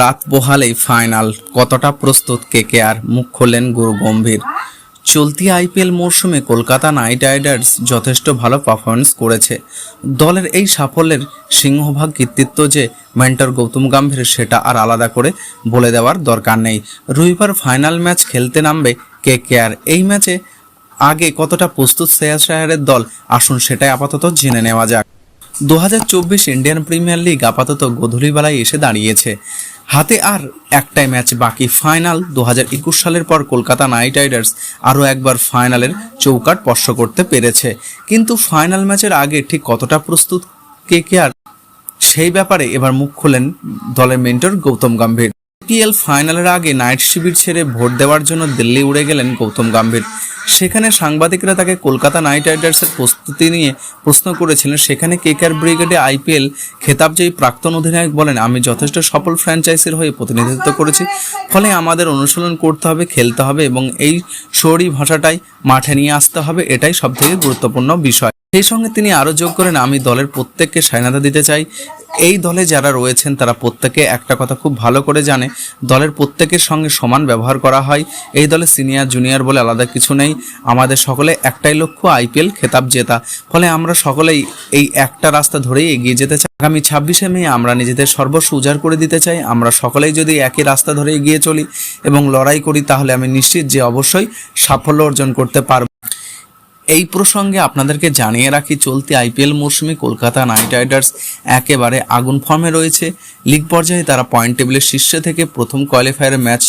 রাত পোহালেই ফাইনাল। কতটা প্রস্তুত কে আর? মুখ খোলেন গুরু গম্ভীর। চলতি আইপিএল মরশুমে কলকাতা নাইট রাইডার্স যথেষ্ট ভালো পারফরমেন্স করেছে। দলের এই সাফল্যের সিংহভাগ কৃতিত্ব যে মেন্টর গৌতম গম্ভীর, সেটা আর আলাদা করে বলে দেওয়ার দরকার নেই। রবিবার ফাইনাল ম্যাচ খেলতে নামবে কে কে আর? এই ম্যাচে আগে কতটা প্রস্তুত শ্রেয়া শায়ারের দল? আসুন সেটাই আপাতত জেনে নেওয়া যাক। দু হাজার চব্বিশ ইন্ডিয়ান প্রিমিয়ার লিগ আপাতত গধূলিবেলায় এসে দাঁড়িয়েছে। হাতে আর একটাই ম্যাচ বাকি। ফাইনাল দু হাজার একুশ সালের পর কলকাতা নাইট রাইডার্স আরও একবার ফাইনালের চৌকাট স্পর্শ করতে পেরেছে। কিন্তু ফাইনাল ম্যাচের আগে ঠিক কতটা প্রস্তুত কে কে আর? সেই ব্যাপারে এবার মুখ খোলেন দলের মেন্টর গৌতম গম্ভীর। পিএল ফাইনালের আগে নাইট শিবির ছেড়ে ভোট দেওয়ার জন্য দিল্লি উড়ে গেলেন গৌতম গম্ভীর। সেখানে সাংবাদিকরা তাকে কলকাতা নাইট রাইডার্সের প্রস্তুতি নিয়ে প্রশ্ন করেছিলেন, সেখানে কেকার ব্রিগেডে আইপিএল খেতাবজয়ী প্রাক্তন অধিনায়ক বলেন, আমি যথেষ্ট সফল ফ্র্যাঞ্চাইজির হয়ে প্রতিনিধিত্ব করেছি। ফলে আমাদের অনুশীলন করতে হবে, খেলতে হবে এবং এই শহরী ভাষাটাই মাঠে নিয়ে আসতে হবে। এটাই সবথেকে গুরুত্বপূর্ণ বিষয়। সেই সঙ্গে তিনি আরও যোগ করেন, আমি দলের প্রত্যেককে স্বাধীনতা দিতে চাই। এই দলে যারা রয়েছেন, তারা প্রত্যেকে একটা কথা খুব ভালো করে জানে, দলের প্রত্যেকের সঙ্গে সমান ব্যবহার করা হয়। এই দলে সিনিয়র, জুনিয়র বলে আলাদা কিছু নেই। আমাদের সকলে একটাই লক্ষ্য, আইপিএল খেতাব জেতা। ফলে আমরা সকলেই এই একটা রাস্তা ধরেই এগিয়ে যেতে চাই। আগামী ছাব্বিশে মে আমরা নিজেদের সর্বস্ব উজাড় করে দিতে চাই। আমরা সকলেই যদি একই রাস্তা ধরে এগিয়ে চলি এবং লড়াই করি, তাহলে আমি নিশ্চিত যে অবশ্যই সাফল্য অর্জন করতে পারব। এই প্রসঙ্গে আপনাদেরকে জানিয়ে রাখি, চলতি আইপিএল মরশুমে কলকাতা নাইট রাইডার্স একেবারে আগুন ফর্মে রয়েছে। লিগ পর্যায়ে তারা পয়েন্ট টেবিলের শীর্ষে থেকে প্রথম কোয়ালিফায়ারে ম্যাচ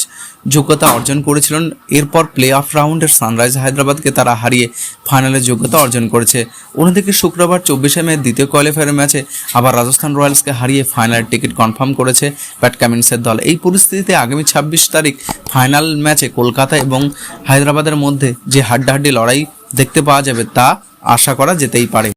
যোগ্যতা অর্জন করেছিলেন। এরপর প্লে অফ রাউন্ডের সানরাইজ হায়দ্রাবাদকে তারা হারিয়ে ফাইনালে যোগ্যতা অর্জন করেছে। অন্যদিকে শুক্রবার চব্বিশে মে দ্বিতীয় কোয়ালিফায়ার ম্যাচে আবার রাজস্থান রয়্যালসকে হারিয়ে ফাইনালের টিকিট কনফার্ম করেছে প্যাট কামিন্সের দল। এই পরিস্থিতিতে আগামী ছাব্বিশ তারিখ ফাইনাল ম্যাচে কলকাতা এবং হায়দ্রাবাদের মধ্যে যে হাড্ডাহাড্ডি লড়াই দেখতে পাওয়া যাবে তা আশা করা যেতেই পারে।